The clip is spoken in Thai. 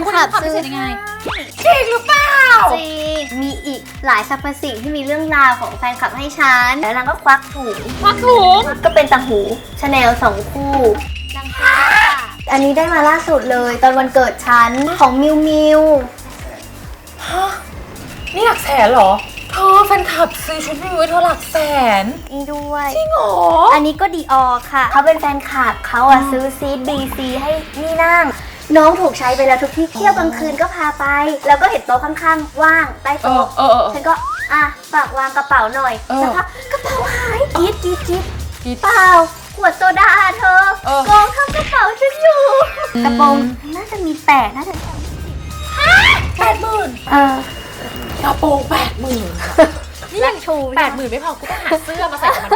นคลับความพิซื้อเศษยังไงจริงหรือเปล่า จริงมีอีกหลายสรรพสิ่งที่มีเรื่องราวของแฟนคลับให้ฉัน แล้วนางก็ควักถุงควักถุงก็เป็นต่างหูชาแนลสองคู่อันนี้ได้มาล่าสุดเลย ตอนวันเกิดฉันของมิวมิวนี่หลักแสนเหรอ เธอแฟนคลับซื้อชุดมิวไว้เธอหลักแสน นี่ด้วย จริงเหรอ อันนี้ก็ดีออค่ะ เขาเป็นแฟนคลับเขาอะซื้อซีดบีซีให้นี่นั่ง น้องถูกใช้ไปแล้วทุกที่เที่ยวกลางคืนก็พาไป แล้วก็เห็นโต๊ะข้างๆ ว่างใต้เออโต๊ะเออเออ ฉันก็อะฝากวางกระเป๋าหน่อยเออแล้วก็กระเป๋าหายกรีดกรีดกรีดกรี๊ดเปล่าขวดโซดาเธอเออ กองทับกระเป๋าฉันอยู่อืมกระโปรงน่าจะมีแปดน่าจะแปดหมื่นเออกระโปรงแปดหมื่นนี่ยังชูแปดหมื่นไม่พอกูต้องหาเสื้อมาใส่กับมัน